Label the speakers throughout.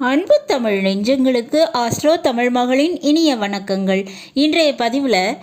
Speaker 1: அன்பு தமிழ் நெஞ்சங்களுக்கு ஆஸ்ட்ரோ தமிழ் மகளின் இனிய வணக்கங்கள். இன்றைய பதிவில்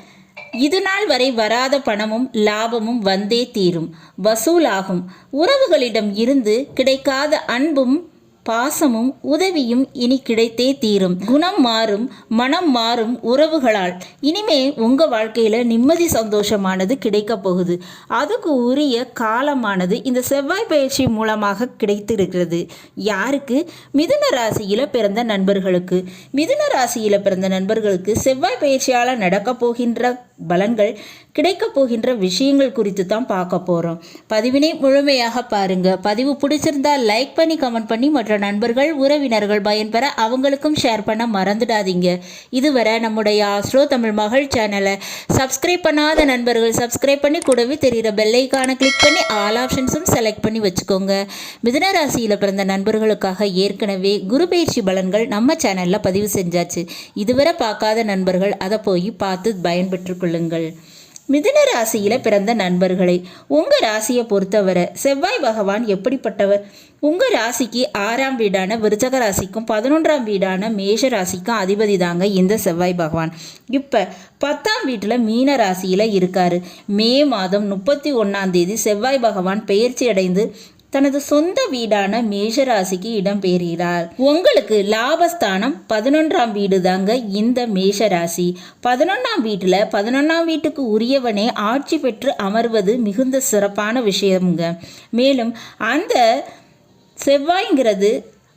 Speaker 1: இது நாள் வரை வராத பணமும் லாபமும் வந்தே தீரும். வசூலாகும். உறவுகளிடம் இருந்து கிடைக்காத அன்பும் பாசமும் உதவியும் இனி கிடைத்தே தீரும். குணம் மாறும் மனம் மாறும் உறவுகளால். இனிமே உங்க வாழ்க்கையில நிம்மதி சந்தோஷமானது கிடைக்க போகுது. அதுக்கு உரிய காலமானது இந்த செவ்வாய் பயிற்சி மூலமாக கிடைத்திருக்கிறது. யாருக்கு? மிதுன ராசியில பிறந்த நண்பர்களுக்கு. மிதுன ராசியில பிறந்த நண்பர்களுக்கு செவ்வாய் பயிற்சியால நடக்க போகின்ற பலன்கள் கிடைக்க போகின்ற விஷயங்கள் குறித்து தான் பார்க்க போகிறோம் பதிவினை முழுமையாக பாருங்கள் பதிவு பிடிச்சிருந்தா லைக் பண்ணி கமெண்ட் பண்ணி மற்ற நண்பர்கள் உறவினர்கள் பயன்பெற அவங்களுக்கும் ஷேர் பண்ண மறந்துடாதீங்க. இதுவரை நம்முடைய ஆஸ்ட்ரோ தமிழ் மகள் சேனலை சப்ஸ்கிரைப் பண்ணாத நண்பர்கள் சப்ஸ்கிரைப் பண்ணி கூடவே தெரிகிற பெல்லைக்கான கிளிக் பண்ணி ஆல் ஆப்ஷன்ஸும் செலக்ட் பண்ணி வச்சுக்கோங்க. மிதுன ராசியில் பிறந்த நண்பர்களுக்காக ஏற்கனவே குரு பயிற்சி பலன்கள் நம்ம சேனலில் பதிவு செஞ்சாச்சு. இதுவரை பார்க்காத நண்பர்கள் அதை போய் பார்த்து பயன்பெற்றுக்கொள்ள கொள்ளுங்கள். மிதுன ராசியில பிறந்த நண்பர்களை உங்க ராசியை பொறுத்தவரை செவ்வாய் பகவான் எப்படிப்பட்டவர்? உங்க ராசிக்கு ஆறாம் வீடான விருச்சக ராசிக்கும் பதினொன்றாம் வீடான மேஷ ராசிக்கும் அதிபதி தாங்க இந்த செவ்வாய் பகவான். இப்போ பத்தாம் வீட்டில் மீன ராசியில் இருக்காரு. மே மாதம் முப்பத்தி ஒன்றாம் தேதி செவ்வாய் பகவான் பெயர்ச்சி அடைந்து தனது சொந்த வீடான மேஷராசிக்கு இடம்பெறுகிறார் உங்களுக்கு லாபஸ்தானம் பதினொன்றாம் வீடு தாங்க இந்த மேஷராசி. பதினொன்றாம் வீட்டில் பதினொன்றாம் வீட்டுக்கு உரியவனே ஆட்சி பெற்று அமர்வது மிகுந்த சிறப்பான விஷயம்ங்க. மேலும் அந்த செவ்வாய்ங்கிறது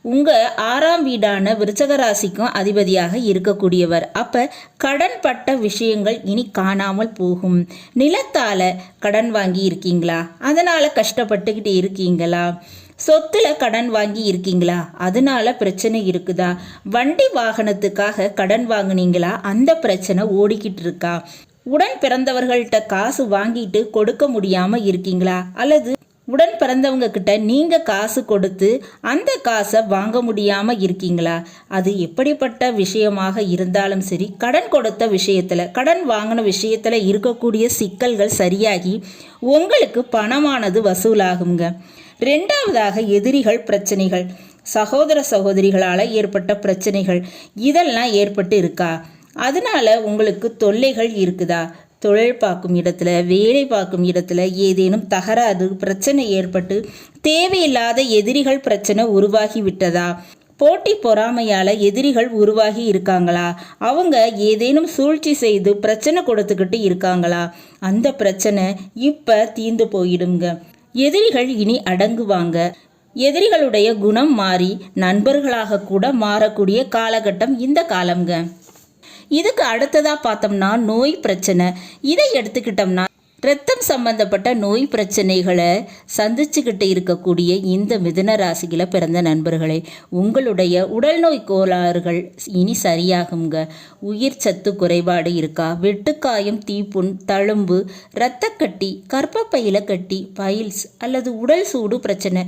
Speaker 1: உங்கள் ஆறாம் வீடான விருச்சக ராசிக்கும் அதிபதியாக இருக்கக்கூடியவர். அப்போ கடன் பட்ட விஷயங்கள் இனி காணாமல் போகும். நிலத்தால் கடன் வாங்கி இருக்கீங்களா? அதனால் கஷ்டப்பட்டுக்கிட்டு இருக்கீங்களா? சொத்துல கடன் வாங்கி இருக்கீங்களா? அதனால பிரச்சனை இருக்குதா? வண்டி வாகனத்துக்காக கடன் வாங்குனீங்களா? அந்த பிரச்சனை ஓடிக்கிட்டு இருக்கா? உடன் பிறந்தவர்கள்ட்ட காசு வாங்கிட்டு கொடுக்க முடியாம இருக்கீங்களா? அல்லது உடன் பிறந்தவங்க கிட்ட நீங்கள் காசு கொடுத்து அந்த காசை வாங்க முடியாமல் இருக்கீங்களா? அது எப்படிப்பட்ட விஷயமாக இருந்தாலும் சரி கடன் கொடுத்த விஷயத்தில் கடன் வாங்கின விஷயத்தில் இருக்கக்கூடிய சிக்கல்கள் சரியாகி உங்களுக்கு பணமானது வசூலாகுங்க. ரெண்டாவதாக எதிரிகள் பிரச்சனைகள். சகோதர சகோதரிகளால் ஏற்பட்ட பிரச்சனைகள். இதெல்லாம் ஏற்பட்டு இருக்கா? அதனால உங்களுக்கு தொல்லைகள் இருக்குதா? தொழில் பார்க்கும் இடத்துல வேலை பார்க்கும் இடத்துல ஏதேனும் தகராறு பிரச்சனை ஏற்பட்டு தேவையில்லாத எதிரிகள் பிரச்சனை உருவாகி விட்டதா? போட்டி பொறாமையால் எதிரிகள் உருவாகி இருக்காங்களா? அவங்க ஏதேனும் சூழ்ச்சி செய்து பிரச்சனை கொடுத்துக்கிட்டு இருக்காங்களா? அந்த பிரச்சனை இப்போ தீந்து போயிடுங்க. எதிரிகள் இனி அடங்குவாங்க. எதிரிகளுடைய குணம் மாறி நண்பர்களாக கூட மாறக்கூடிய காலகட்டம் இந்த காலம்ங்க. இதுக்கு அடுத்ததாக பார்த்தோம்னா நோய் பிரச்சனை. இதை எடுத்துக்கிட்டோம்னா ரத்தம் சம்பந்தப்பட்ட நோய் பிரச்சனைகளை சந்திச்சுக்கிட்டு இருக்கக்கூடிய இந்த மிதுன ராசியில் பிறந்த நண்பர்களே உங்களுடைய உடல் நோய் கோளாறுகள் இனி சரியாகுங்க. உயிர் சத்து குறைபாடு இருக்கா? வெட்டுக்காயம் தீப்புண் தழும்பு இரத்தக்கட்டி கற்பப்பையில கட்டி பைல்ஸ் அல்லது உடல் சூடு பிரச்சனை.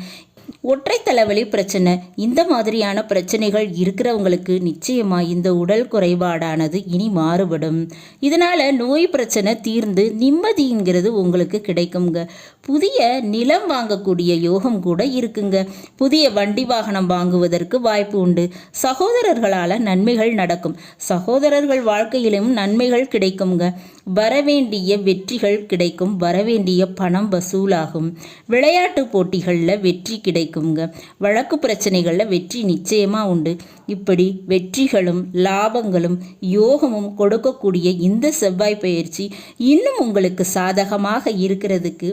Speaker 1: ஒற்றை தலைவலி பிரச்சனை. இந்த மாதிரியான பிரச்சனைகள் இருக்கிறவங்களுக்கு நிச்சயமாக இந்த உடல் குறைபாடானது இனி மாறுபடும். இதனால் நோய் பிரச்சனை தீர்ந்து நிம்மதிங்கிறது உங்களுக்கு கிடைக்குங்க. புதிய நிலம் வாங்கக்கூடிய யோகம் கூட இருக்குங்க. புதிய வண்டி வாகனம் வாங்குவதற்கு வாய்ப்பு உண்டு. சகோதரர்களால் நன்மைகள் நடக்கும். சகோதரர்கள் வாழ்க்கையிலும் நன்மைகள் கிடைக்குங்க. வரவேண்டிய வெற்றிகள் கிடைக்கும். வரவேண்டிய பணம் வசூலாகும். விளையாட்டு போட்டிகளில் வெற்றி கிடைக்கும். கிடைக்குங்க வழக்கு பிரச்சனைகளில் வெற்றி நிச்சயமாக உண்டு. இப்படி வெற்றிகளும் லாபங்களும் யோகமும் கொடுக்கக்கூடிய இந்த செவ்வாய் பயிற்சி இன்னும் உங்களுக்கு சாதகமாக இருக்கிறதுக்கு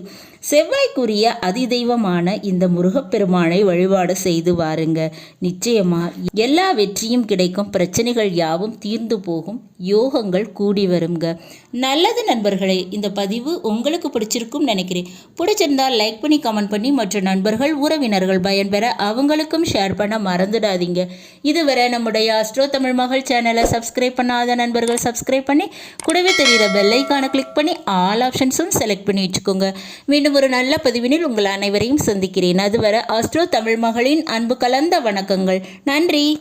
Speaker 1: செவ்வாய்க்குரிய அதிதெய்வமான இந்த முருகப்பெருமானை வழிபாடு செய்து வாருங்க. நிச்சயமா எல்லா வெற்றியும் கிடைக்கும் பிரச்சனைகள் யாவும் தீர்ந்து போகும் யோகங்கள் கூடி வருங்க. நல்லது நண்பர்களே இந்த பதிவு உங்களுக்கு பிடிச்சிருக்கும் நினைக்கிறேன். பிடிச்சிருந்தால் லைக் பண்ணி கமெண்ட் பண்ணி மற்ற நண்பர்கள் உறவினர்கள் பயன்பெற அவங்களுக்கும் ஷேர் பண்ண மறந்துடாதீங்க. இது இதுவரை நம்முடைய அஸ்ட்ரோ தமிழ் மகள் சேனலை சப்ஸ்கிரைப் பண்ணாத நண்பர்கள் சப்ஸ்கிரைப் பண்ணி கூடவே தெரிகிற பெல்லைக்கான கிளிக் பண்ணி ஆல் ஆப்ஷன்ஸும் செலக்ட் பண்ணி வச்சுக்கோங்க. மீண்டும் ஒரு நல்ல பதிவினில் உங்கள் அனைவரையும் சந்திக்கிறேன். அதுவரை அஸ்ட்ரோ தமிழ் மகளின் அன்பு கலந்த வணக்கங்கள். நன்றி.